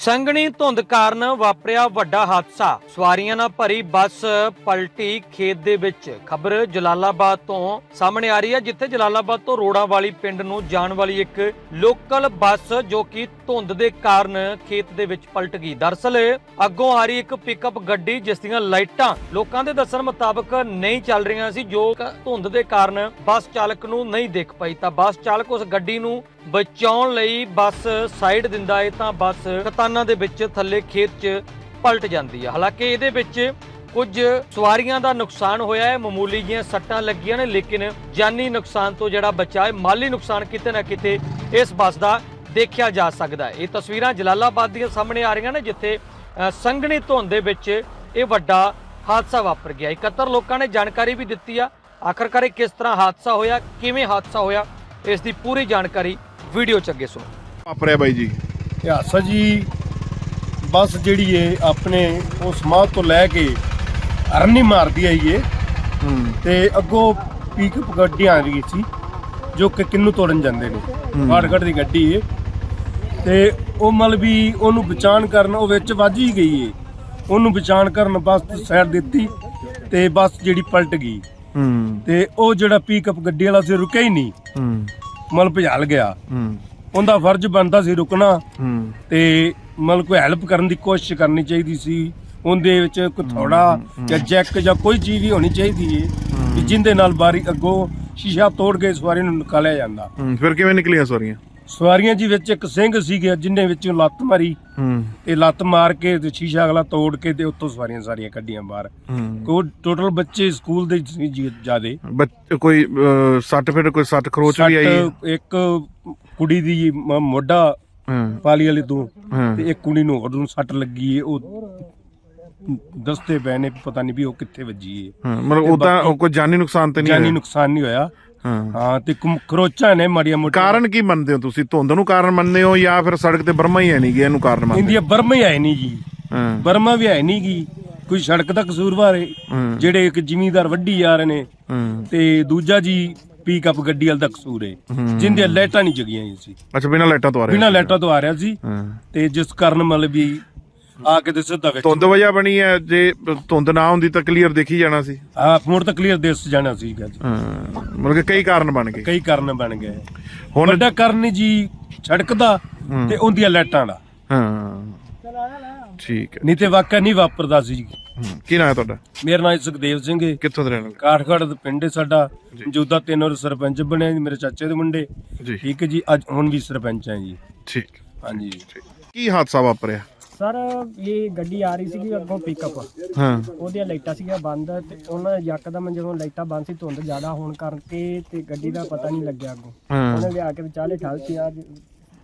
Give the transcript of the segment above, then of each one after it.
ਸੰਘਣੀ ਧੁੰਦ ਕਾਰਨ ਵਾਪਰਿਆ ਵੱਡਾ ਹਾਦਸਾ। ਸਵਾਰੀਆਂ ਨਾਲ ਭਰੀ ਬੱਸ ਪਲਟੀ ਖੇਤ ਦੇ ਵਿੱਚ। ਖਬਰ ਜਲਾਲਾਬਾਦ ਤੋਂ ਸਾਹਮਣੇ ਆ ਰਹੀ ਹੈ, ਜਿੱਥੇ ਜਲਾਲਾਬਾਦ ਤੋਂ ਰੋੜਾ ਵਾਲੀ ਪਿੰਡ ਨੂੰ ਜਾਣ ਵਾਲੀ ਇੱਕ ਲੋਕਲ ਬੱਸ ਜੋ ਕਿ ਧੁੰਦ ਦੇ ਕਾਰਨ ਖੇਤ ਦੇ ਵਿੱਚ ਪਲਟ ਗਈ। ਦਰਅਸਲ ਅੱਗੋਂ ਆ ਰਹੀ ਇੱਕ ਪਿਕਅਪ ਗੱਡੀ, ਜਿਸ ਦੀਆਂ ਲਾਈਟਾਂ ਲੋਕਾਂ ਦੇ ਦੱਸਣ ਮੁਤਾਬਕ ਨਹੀਂ ਚੱਲ ਰਹੀਆਂ ਸੀ, ਜੋ ਧੁੰਦ ਦੇ ਕਾਰਨ ਬੱਸ ਚਾਲਕ ਨੂੰ ਨਹੀਂ ਦੇਖ ਪਾਈ। ਤਾਂ ਬੱਸ ਚਾਲਕ ਉਸ ਗੱਡੀ ਨੂੰ ਬਚਾਉਣ ਲਈ ਬੱਸ ਸਾਈਡ ਦਿੰਦਾ ਹੈ ਤਾਂ ਬੱਸ ਕਤਾਨਾਂ ਦੇ ਵਿੱਚ ਥੱਲੇ ਖੇਤ 'ਚ ਪਲਟ ਜਾਂਦੀ ਹੈ ਹਾਲਾਂਕਿ ਇਹਦੇ ਵਿੱਚ ਕੁਝ ਸਵਾਰੀਆਂ ਦਾ ਨੁਕਸਾਨ ਹੋਇਆ ਹੈ ਮਾਮੂਲੀ ਜਿਹੀਆਂ ਸੱਟਾਂ ਲੱਗੀਆਂ ਨੇ, ਲੇਕਿਨ ਜਾਨੀ ਨੁਕਸਾਨ ਤੋਂ ਜਿਹੜਾ ਬਚਾ ਹੈ ਮਾਲੀ ਨੁਕਸਾਨ ਕਿਤੇ ਨਾ ਕਿਤੇ ਇਸ ਬੱਸ ਦਾ ਦੇਖਿਆ ਜਾ ਸਕਦਾ ਹੈ। ਇਹ ਤਸਵੀਰਾਂ ਜਲਾਲਾਬਾਦ ਦੀਆਂ ਸਾਹਮਣੇ ਆ ਰਹੀਆਂ ਨੇ ਜਿੱਥੇ ਸੰਘਣੀ ਧੁੰਦ ਦੇ ਵਿੱਚ ਇਹ ਵੱਡਾ ਹਾਦਸਾ ਵਾਪਰ ਗਿਆ। 71 ਲੋਕਾਂ ਨੇ ਜਾਣਕਾਰੀ ਵੀ ਦਿੱਤੀ ਆ। ਆਖਰਕਾਰ ਇਹ ਕਿਸ ਤਰ੍ਹਾਂ ਹਾਦਸਾ ਹੋਇਆ ਕਿਵੇਂ ਹਾਦਸਾ ਹੋਇਆ ਇਸ ਦੀ ਪੂਰੀ ਜਾਣਕਾਰੀ ਵੀਡੀਓ 'ਚ ਅੱਗੇ ਸੁਣੋ। ਵਾਪਰਿਆ ਬਾਈ ਜੀ। ਹਾਸਾ ਜੀ ਬੱਸ ਜਿਹੜੀ ਏ ਆਪਣੇ ਉਸ ਮਾਹ ਤੋਂ ਲੈ ਕੇ ਅਰਨੀ ਮਾਰਦੀ ਆਈ ਏ ਹੂੰ। ਤੇ ਅੱਗੋਂ ਪਿਕਅਪ ਗੱਡੀਆਂ ਆ ਰਹੀ ਸੀ ਜੋ ਕਿ ਕਿੰਨੂ ਤੋੜਨ ਜਾਂਦੇ ਨੇ। ਫਾੜਗੜ ਦੀ ਗੱਡੀ ਏ। ਤੇ ਉਹ ਮਲ ਵੀ ਉਹਨੂੰ ਬਚਾਣ ਕਰਨ ਉਹ ਵਿੱਚ ਵੱਜ ਹੀ ਗਈ ਏ। ਉਹਨੂੰ ਬਚਾਣ ਕਰਨ ਬੱਸ ਸਾਈਡ ਦਿੱਤੀ ਤੇ ਬੱਸ ਜਿਹੜੀ ਪਲਟ ਗਈ। ਹੂੰ। ਤੇ ਉਹ ਜਿਹੜਾ ਪਿਕਅਪ ਗੱਡੀ ਵਾਲਾ ਸੀ ਰੁਕਿਆ ਹੀ ਨਹੀਂ। ਹੂੰ। ਮਲ ਭਜਾਲ ਗਿਆ। ਹੂੰ। ਉਹਦਾ ਫਰਜ਼ ਬਣਦਾ ਸੀ ਰੁਕਣਾ। ਹੂੰ। ਤੇ ਮਤਲਬ ਕੋਈ ਹੈਲਪ ਕਰਨ ਦੀ ਕੋਸ਼ਿਸ਼ ਕਰਨੀ ਚਾਹੀਦੀ ਸੀ। ਉਹਦੇ ਵਿੱਚ ਕੋਈ ਥੋੜਾ ਜਾਂ ਜੈਕ ਜਾਂ ਕੋਈ ਚੀਜ਼ ਵੀ ਹੋਣੀ ਚਾਹੀਦੀ ਏ ਕਿ ਜਿੰਦੇ ਨਾਲ ਬਾਰੀ ਅੱਗੋਂ ਸ਼ੀਸ਼ਾ ਤੋੜ ਕੇ ਸਵਾਰੀ ਨੂੰ ਨਿਕਾਲਿਆ ਜਾਂਦਾ। ਹੂੰ ਫਿਰ ਕਿਵੇਂ ਨਿਕਲੀਆਂ ਸਵਾਰੀਆਂ? ਸਵਾਰੀਆਂ ਜੀ ਵਿੱਚ ਇੱਕ ਸਿੰਘ ਸੀਗੇ ਜਿੰਨੇ ਵਿੱਚੋਂ ਲੱਤ ਮਾਰੀ ਹੂੰ। ਤੇ ਲੱਤ ਮਾਰ ਕੇ ਤੇ ਸ਼ੀਸ਼ਾ ਅਗਲਾ ਤੋੜ ਕੇ ਤੇ ਉੱਥੋਂ ਸਵਾਰੀਆਂ ਸਾਰੀਆਂ ਕੱਢੀਆਂ ਬਾਹਰ। ਹੂੰ। ਕੋ ਟੋਟਲ ਬੱਚੇ ਸਕੂਲ ਦੇ ਸੀ ਜੀ ਜਿਆਦੇ। ਬੱਚ- ਕੋਈ ਅਹ, ਸੱਟ ਫਿਰ ਕੋਈ ਸੱਟ ਖਰੋਚ ਵੀ ਆਈ? ਹੈ? ਸੱਟ ਇੱਕ ਕੁੜੀ ਦੀ ਮ- ਮੋਢਾ ਹਾਂ। ਪਾਲੀ ਵਾਲੇ ਤੋਂ ਹਾਂ। ਤੇ ਇੱਕ ਕੁੜੀ ਨੂੰ ਹੋਰ ਨੂੰ ਸੱਟ ਲੱਗੀ ਏ ਉਹ ਦੱਸਦੇ ਪਏ ਨੇ ਪਤਾ ਨਹੀਂ ਵੀ ਉਹ ਕਿੱਥੇ ਵੱਜੀ ਏ। ਹਾਂ ਮਤਲਬ ਉਦਾਂ ਕੋਈ ਜਾਨੀ ਨੁਕਸਾਨ ਤੇ ਨਹੀਂ ਜਾਨੀ ਹੋਇਆ? ਨੁਕਸਾਨ ਨਹੀਂ ਹੋਇਆ। ਹਾਂ। ਹਾਂ ਤੇ ਕੁਮ- ਨੇ ਮਾੜੀਆਂ ਮੋਟੀਆਂ। ਕਾਰਨ ਕੀ ਮੰਨਦੇ ਹੋ ਤੁਸੀਂ? ਧੁੰਦ ਨੂੰ ਕਾਰਨ ਮੰਨਦੇ ਹੋ ਜਾਂ ਫਿਰ ਸੜਕ ਤੇ ਬਰਮਾ ਹੀ ਹੈ ਨਹੀਂ ਗਿਆ ਇਹਨੂੰ ਕਾਰਨ ਮੰਨਦੇ ਇੰਡੀਆ ਬਰਮਾ ਹੀ ਹੈ ਨਹੀਂ ਜੀ ਹਾਂ। ਬਰਮਾ ਵੀ ਹੈ ਨਹੀਂ ਗੀ। ਕੋਈ ਸੜਕ ਦਾ ਕਸੂਰਵਾਰ ਏ ਹਾਂ। ਜਿਹੜੇ ਇੱਕ ਜ਼ਿਮੀਂਦਾਰ ਵੱਢੀ ਜਾ ਰਹੇ ਨੇ ਹਾਂ। ਤੇ ਦੂਜਾ ਜੀ ਪਿਕਅਪ ਗੱਡੀ ਵਾਲ ਦਾ ਕਸੂਰ ਏ। ਜਿੰਦੇ ਲਾਈਟਾਂ ਨਹੀਂ ਜਗੀਆਂ ਹੋਈਆਂ ਸੀ। ਅੱਛਾ ਬਿਨਾਂ ਲਾਈਟਾਂ ਤੋਂ ਆ ਰਿਹਾ ਬਿਨਾਂ ਲਾਈਟਾਂ ਤੋਂ ਆ ਰਿਹਾ ਸੀ। ਹਾਂ। ਤੇ ਜਿਸ ਕਾਰਨ ਮਤਲਬ ਵੀ ਆ ਕੇ ਤੇ ਸਿੱਧਾ ਵਿੱਚ ਧੁੰਦ ਵਜ੍ਹਾ ਬਣੀ ਹੈ ਜੇ ਧੁੰਦ ਨਾ ਹੁੰਦੀ ਤਾਂ ਕਲੀਅਰ ਦੇਖੀ ਜਾਣਾ ਸੀ। ਆ ਫੋਨ ਤਾਂ ਕਲੀਅਰ ਦਿਸ ਜਾਣਾ ਸੀਗਾ ਜੀ। ਹਾਂ ਮਤਲਬ ਕਿ ਕਈ ਕਾਰਨ ਬਣ ਗਏ। ਕਈ ਕਾਰਨ ਬਣ ਗਏ। ਹੁਣ ਵੱਡਾ ਕਾਰਨ ਜੀ ਸੜਕ ਦਾ ਤੇ ਉਹਦੀਆਂ ਲਾਈਟਾਂ ਦਾ ਹਾਂ। ਠੀਕ ਹੈ। ਨਹੀਂ ਤੇ ਵਾਕਿਆ ਨਹੀਂ ਵਾਪਰਦਾ ਸੀ ਜੀ। ਹੂੰ। ਕੀ ਨਾਂ ਹੈ ਤੁਹਾਡਾ? ਮੇਰਾ ਨਾਮ ਸੁਖਦੇਵ ਸਿੰਘ ਹੈ ਕਿੱਥੋਂ ਦੇ ਰਹਿਣ ਵਾਲੇ? ਕਾਠਗੜ੍ਹ ਦਾ ਪਿੰਡ ਹੈ ਸਾਡਾ। ਜੋਦਾ ਤਿੰਨ ਵਾਰ ਸਰਪੰਚ ਬਣਿਆ ਜੀ ਮੇਰੇ ਚਾਚੇ ਦੇ ਮੁੰਡੇ। ਠੀਕ ਹੈ ਜੀ ਅੱਜ ਹੁਣ ਵੀ ਸਰਪੰਚ ਹੈ ਜੀ। ਠੀਕ। ਹਾਂਜੀ। ਕੀ ਹਾਦਸਾ ਵਾਪਰਿਆ? ਸਰ ਇਹ ਗੱਡੀ ਆ ਰਹੀ ਸੀਗੀ ਅੱਗੋਂ ਪਿਕਅਪ ਹਾਂ। ਉਹਦੀਆਂ ਲਾਈਟਾਂ ਸੀਗੀਆਂ ਬੰਦ ਤੇ ਉਹਨਾਂ ਯਕਦਮ ਜਦੋਂ ਲਾਈਟਾਂ ਬੰਦ ਸੀ ਧੁੰਦ ਜ਼ਿਆਦਾ ਹੋਣ ਕਰਕੇ ਤੇ ਗੱਡੀ ਦਾ ਪਤਾ ਨਹੀਂ ਲੱਗਿਆ ਅੱਗੋਂ। ਹਾਂ। ਉਹਨੇ ਲਿਆ ਕੇ ਵਿਚਾਲੇ ਠਲਤੀ ਆ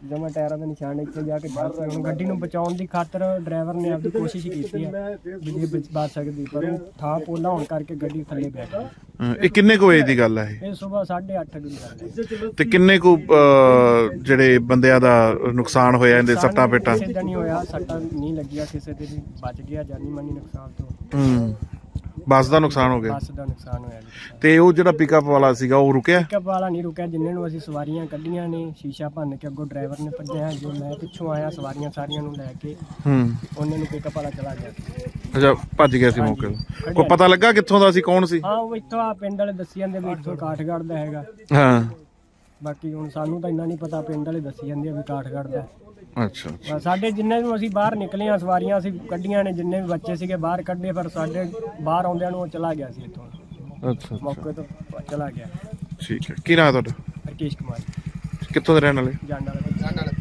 ਜਮਾ ਟਾਇਰਾਂ ਦੇ ਨਿਸ਼ਾਨ ਇੱਥੇ ਜਾ ਕੇ ਠਲਤੀ ਹੁਣ ਗੱਡੀ ਨੂੰ ਬਚਾਉਣ ਦੀ ਖਾਤਰ ਡਰਾਈਵਰ ਨੇ ਆਪਦੀ ਕੋਸ਼ਿਸ਼ ਕੀਤੀ ਹੈ ਵੀ ਜੇ ਬਚ ਬਚ ਸਕਦੀ ਪਰ ਉਹ ਥਾਂ ਪੋਲਾ ਹੋਣ ਕਰਕੇ ਗੱਡੀ ਥੱਲੇ ਬੈਠ ਗਈ। ਇਹ ਕਿੰਨੇ ਕੁ ਵਜੇ ਦੀ ਗੱਲ ਹੈ ਇਹ? ਸਵੇਰ 8:30 ਦੀ ਗੱਲ ਹੈ। ਇਹ ਤੇ ਕਿੰਨੇ ਕੁ ਅਹ, ਜਿਹੜੇ ਬੰਦਿਆਂ ਦਾ ਨੁਕਸਾਨ ਹੋਇਆ ਇਹਦੇ ਸੱਟਾਂ ਪੇਟਾਂ ਕਿਸੇ ਦਾ ਨਹੀਂ ਹੋਇਆ ਸੱਟਾਂ ਨਹੀਂ ਲੱਗੀਆਂ ਕਿਸੇ ਦੇ ਵੀ ਬਚ ਗਿਆ ਜਾਨੀ ਮਾਨੀ ਨੁਕਸਾਨ ਤੋਂ। ਹੂੰ। ਬੱਸ ਦਾ ਨੁਕਸਾਨ ਹੋ ਗਿਆ। ਬੱਸ ਦਾ ਨੁਕਸਾਨ ਹੋਇਆ ਜੀ। ਤੇ ਉਹ ਜਿਹੜਾ ਪਿਕਅਪ ਵਾਲਾ ਸੀਗਾ ਉਹ ਰੁਕਿਆ? ਪਿਕਅਪ ਵਾਲਾ ਨਹੀਂ ਰੁਕਿਆ ਜਿੰਨੇ ਨੂੰ ਅਸੀਂ ਸਵਾਰੀਆਂ ਕੱਢੀਆਂ ਨੇ ਸ਼ੀਸ਼ਾ ਭੰਨ ਕੇ ਅੱਗੋਂ ਡਰਾਈਵਰ ਨੇ ਭੱਜਿਆ ਜੋ ਮੈਂ ਪਿੱਛੋਂ ਆਇਆ ਸਵਾਰੀਆਂ ਸਾਰੀਆਂ ਨੂੰ ਲੈ ਕੇ ਹੂੰ। ਉਹਨੇ ਨੂੰ ਪਿਕਅਪ ਵਾਲਾ ਚਲਾ ਗਿਆ। ਅੱਛਾ ਭੱਜ ਗਿਆ ਸੀ ਮੌਕੇ ਤੋਂ। ਕੋਈ ਪਤਾ ਲੱਗਾ ਕਿੱਥੋਂ ਦਾ ਸੀ ਕੌਣ ਸੀ? ਹਾਂ ਉਹ ਇੱਥੋਂ ਆ ਪਿੰਡ ਵਾਲੇ ਦੱਸੀ ਜਾਂਦੇ ਵੀ ਇੱਥੋਂ ਕਾਠਗੜ੍ਹ ਦਾ ਹੈਗਾ। ਹਾਂ। ਬਾਕੀ ਹੁਣ ਸਾਨੂੰ ਤਾਂ ਇੰਨਾ ਨਹੀਂ ਪਤਾ ਪਿੰਡ ਵਾਲੇ ਦੱਸੀ ਜਾਂਦੇ ਆ ਵੀ ਕਾਠਗੜ੍ਹ ਦਾ। ਅੱਛਾ ਅੱਛਾ। ਬਸ ਸਾਡੇ ਜਿੰਨੇ ਨੂੰ ਅਸੀਂ ਬਾਹਰ ਨਿਕਲੇ ਆ ਸਵਾਰੀਆਂ ਅਸੀਂ ਕੱਢੀਆਂ ਨੇ ਜਿੰਨੇ ਵੀ ਬੱਚੇ ਸੀਗੇ ਬਾਹਰ ਕੱਢੇ ਪਰ ਸਾਡੇ ਬਾਹਰ ਆਉਂਦਿਆਂ ਨੂੰ ਉਹ ਚਲਾ ਗਿਆ ਸੀ ਇੱਥੋਂ। ਅੱਛਾ ਮੌਕੇ ਤੋਂ ਚਲਾ ਗਿਆ। ਠੀਕ ਹੈ। ਕੀ ਨਾਂ ਹੈ ਤੁਹਾਡਾ? ਰਕੇਸ਼ ਕੁਮਾਰ। ਕਿੱਥੋਂ ਦੇ ਰਹਿਣ ਵਾਲੇ? ਜਾਂਡਾ ਵਾਲਾ।